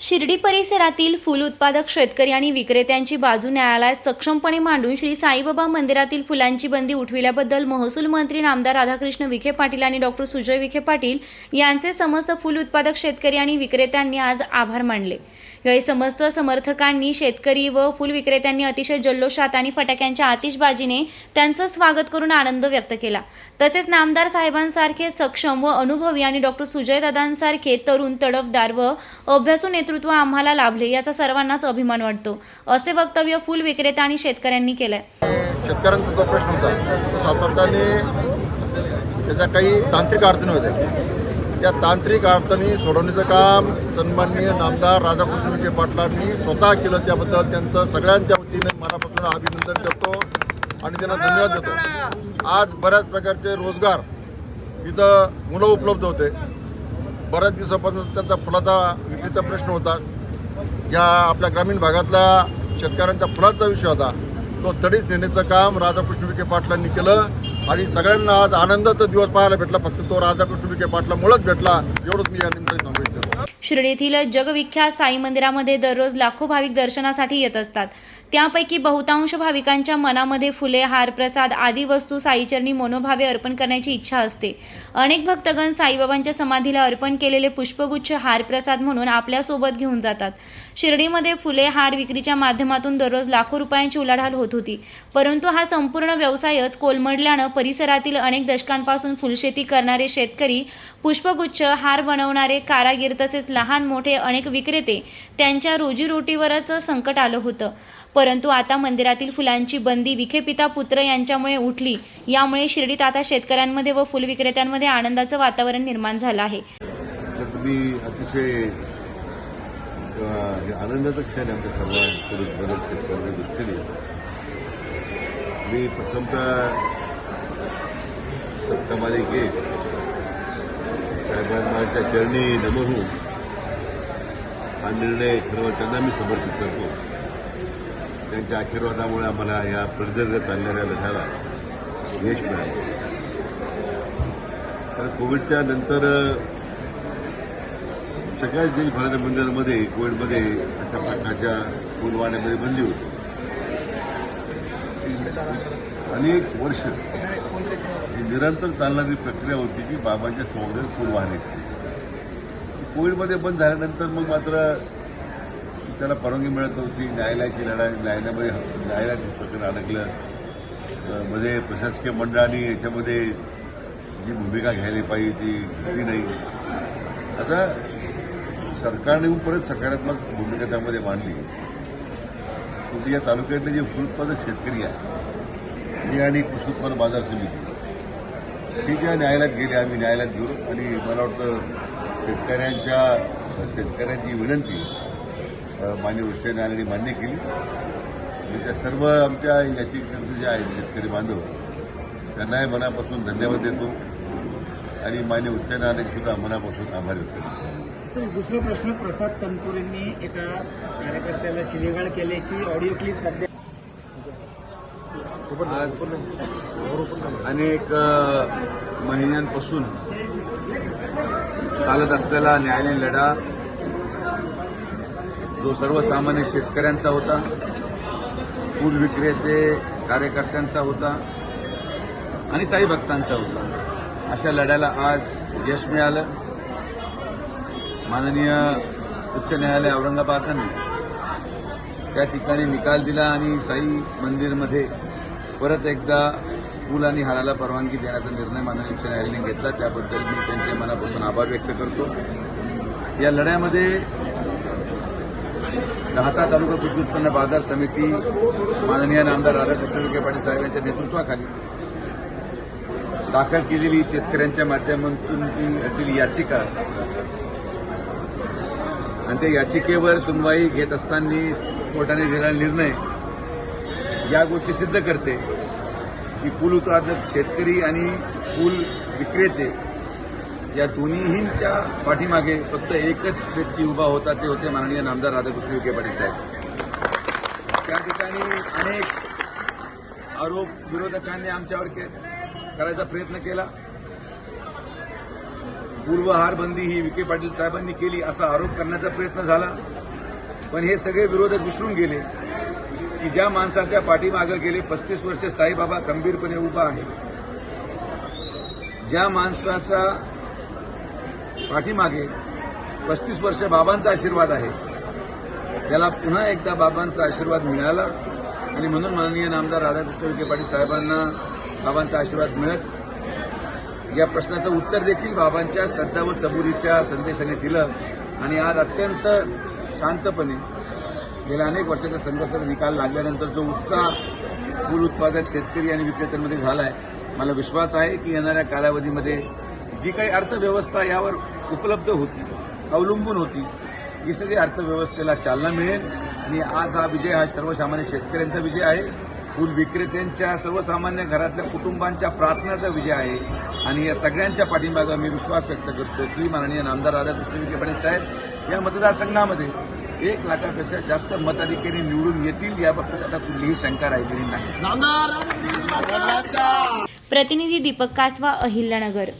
शिर्डी परिसरातील फुल उत्पादक शेतकरी आणि विक्रेत्यांची बाजू न्यायालयात सक्षमपणे मांडून श्री साईबाबा मंदिरातील फुलांची बंदी उठविल्याबद्दल महसूल मंत्री नामदार राधाकृष्ण विखे पाटील आणि डॉक्टर सुजय विखे पाटील यांचे समस्त फुल उत्पादक शेतकरी आणि विक्रेत्यांनी आज आभार मानले. यावेळी समस्त समर्थकांनी शेतकरी व फुल विक्रेत्यांनी अतिशय जल्लोषात आणि फटाक्यांच्या आतिषबाजीने त्यांचं स्वागत करून आनंद व्यक्त केला. तसेच नामदार साहेबांसारखे सक्षम व अनुभवी आणि डॉक्टर सुजयदादांसारखे तरुण तडफदार व अभ्यासू नेतृत्व आम्हाला लाभले याचा सर्वांनाच अभिमान वाटतो असे वक्तव्य फुल विक्रेता आणि शेतकऱ्यांनी केलंय. शेतकऱ्यांचा जो प्रश्न होता तो सातत्याने त्याच्या काही तांत्रिक अडचणी होत्या. त्या तांत्रिक अडचणी सोडवण्याचं काम सन्माननीय नामदार राधाकृष्ण विखे पाटलांनी स्वतः केलं त्याबद्दल त्यांचं सगळ्यांच्या वतीने मनापासून अभिनंदन करतो आणि त्यांना धन्यवाद देतो. आज बऱ्याच प्रकारचे रोजगार इथं मुलं उपलब्ध होते. बऱ्याच दिवसापासून त्यांचा फुलाचा विक्रीचा प्रश्न होता. या आपल्या ग्रामीण भागातल्या शेतकऱ्यांचा फुलाचा विषय होता. तो तडीच नेण्याचं काम राधाकृष्ण विखे पाटलांनी केलं. आणि सगळ्यांना आज आनंदाचा दिवस पाहायला भेटला. फक्त तो राधाकृष्ण विखे पाटलामुळेच भेटला. एवढंच मी या निमित्ताने सांगू इच्छितो. शिर्डीतील जगविख्यात साई मंदिरामध्ये दररोज लाखो भाविक दर्शनासाठी येत असतात. त्यापैकी बहुतांश भाविकांच्या मनामध्ये फुले हार प्रसाद आदी वस्तू साईचरणी मनोभावे अर्पण करण्याची इच्छा असते. अनेक भक्तगण साईबाबांच्या समाधीला अर्पण केलेले पुष्पगुच्छ हार प्रसाद म्हणून आपल्यासोबत घेऊन जातात. शिर्डीमध्ये फुले हार विक्रीच्या माध्यमातून दररोज लाखो रुपयांची उलाढाल होत होती. परंतु हा संपूर्ण व्यवसायच कोलमडल्यानं परिसरातील अनेक दशकांपासून फुलशेती करणारे शेतकरी पुष्पगुच्छ हार बनवणारे कारागीर तसेच लहान मोठे अनेक विक्रेते त्यांच्या रोजीरोटीवरच संकट आलं होतं. परंतु आता मंदिरातील फुलांची बंदी विखे पिता पुत्र यांच्यामुळे उठली. यामुळे शिर्डीत आता शेतकऱ्यांमध्ये व फुल विक्रेत्यांमध्ये आनंदाचं वातावरण निर्माण झालं आहे. हे आनंदाचा क्षण आहे आमच्या सर्वांकडून मदत शेतकऱ्यांच्या दृष्टीने मी प्रथमतः सत्तामालिके साहेबांच्या चरणी नमहू हा निर्णय खरं त्यांना मी समर्पित करतो त्यांच्या आशीर्वादामुळे आम्हाला या प्रदीर्घ चालणाऱ्या लढ्याला यश मिळालं कारण कोविडच्या नंतर सगळ्याच देशभराच्या मंदिरामध्ये कोविडमध्ये अशा प्रकारच्या फुलवाण्यामध्ये बंदी होती. अनेक वर्ष ही निरंतर चालणारी प्रक्रिया होती की बाबांच्या समोर फुल वाहण्याची कोविडमध्ये बंद झाल्यानंतर मग मात्र त्याला परवानगी मिळत नव्हती. न्यायालयाची लढाई न्यायालयामध्ये न्यायालयात प्रकरण अडकलं. मध्ये प्रशासकीय मंडळाने याच्यामध्ये जी भूमिका घ्यायला पाहिजे ती घेतली नाही. आता सरकारने परत सकारात्मक भूमिका त्यामध्ये मांडली. शेवटी या तालुक्यातले जे फूल उत्पादक शेतकरी आहे हे आणि कृषी उत्पन्न बाजार समिती ठीक आहे न्यायालयात गेले आम्ही न्यायालयात घेऊ आणि मला वाटतं शेतकऱ्यांच्या शेतकऱ्यांची विनंती मान्य उच्च न्यायालयाने मान्य केली. आणि त्या सर्व आमच्या याचिकाकर्ते जे आहेत शेतकरी बांधव त्यांनाही मनापासून धन्यवाद देतो आणि मान्य उच्च न्यायालयाने सुद्धा मनापासून आभार व्यक्त करतो. दुसरा प्रश्न प्रसाद तनपुरेंनी एका कार्यकर्त्याला शिलेगाळ केल्याची ऑडिओ क्लिप सध्या आज अनेक महिन्यांपासून चालत असलेला न्यायालयीन लढा जो सर्वसामान्य शेतकऱ्यांचा होता फूल विक्रेते कार्यकर्त्यांचा होता आणि साई भक्तांचा होता अशा लढ्याला आज यश मिळालं. माननीय उच्च न्यायालय औरंगाबादने त्या ठिकाणी निकाल दिला आणि साई मंदिरमध्ये परत एकदा पूल आणि हाराला परवानगी देण्याचा निर्णय माननीय उच्च न्यायालयाने घेतला. त्याबद्दल मी त्यांचे मनापासून आभार व्यक्त करतो. या लढ्यामध्ये राहता तालुका कृषी उत्पन्न बाजार समिती माननीय नामदार राधाकृष्ण विखे पाटील साहेब यांच्या नेतृत्वाखाली दाखल केलेली शेतकऱ्यांच्या माध्यमातून असलेली याचिका आणि त्या याचिकेवर सुनवाई घेत असताना कोर्टाने दिलेला निर्णय या गोष्टी सिद्ध करते की फूल उत्पादक शेतकरी आणि फूल विक्रेते या दोन्हींच्या पाठीमागे फक्त एकच व्यक्ती उभा होता ते होते माननीय नामदार राधाकृष्ण विखे पाटील साहेब. त्या ठिकाणी अनेक आरोप विरोधकांनी आमच्यावर के करायचा प्रयत्न केला. पूर्वहार बंदी ही विखे पाटील साहेबांनी केली असा आरोप करण्याचा प्रयत्न झाला. पण हे सगळे विरोधक विसरून गेले की ज्या माणसाच्या पाठीमागं गेले पस्तीस वर्षे साईबाबा खंबीरपणे उभा आहे. ज्या माणसाचा पाठीमागे पस्तीस वर्ष बाबांचा आशीर्वाद आहे त्याला पुन्हा एकदा बाबांचा आशीर्वाद मिळाला. आणि म्हणून माननीय नामदार राधाकृष्ण विखे पाटील साहेबांना बाबांचा आशीर्वाद मिळत या प्रश्नाचं उत्तर देखील बाबांच्या श्रद्धा व सबुरीच्या संदेशाने दिलं. आणि आज अत्यंत शांतपणे गेल्या अनेक वर्षाच्या संघर्षाचा निकाल लागल्यानंतर जो उत्साह फूल उत्पादक शेतकरी आणि विक्रेत्यांमध्ये झाला आहे मला विश्वास आहे की येणाऱ्या कालावधीमध्ये जी काही अर्थव्यवस्था यावर उपलब्ध होती अवलंबून होती ही सगळी अर्थव्यवस्थेला चालना मिळेल. आणि आज हा विजय हा सर्वसामान्य शेतकऱ्यांचा विजय आहे. फूल विक्रेत्यांच्या सर्वसामान्य घरातल्या कुटुंबांच्या प्रार्थनाचा विजय आहे. आणि या सगळ्यांच्या पाठीमागं मी विश्वास व्यक्त करतो की माननीय नामदार राधाकृष्ण विखे पाटील साहेब या मतदारसंघामध्ये एक लाखापेक्षा जास्त मताधिकारी निवडून येतील याबाबतीत आता कुठलीही शंका राहिलेली नाही. प्रतिनिधी दीपक कासवा अहिल्यानगर.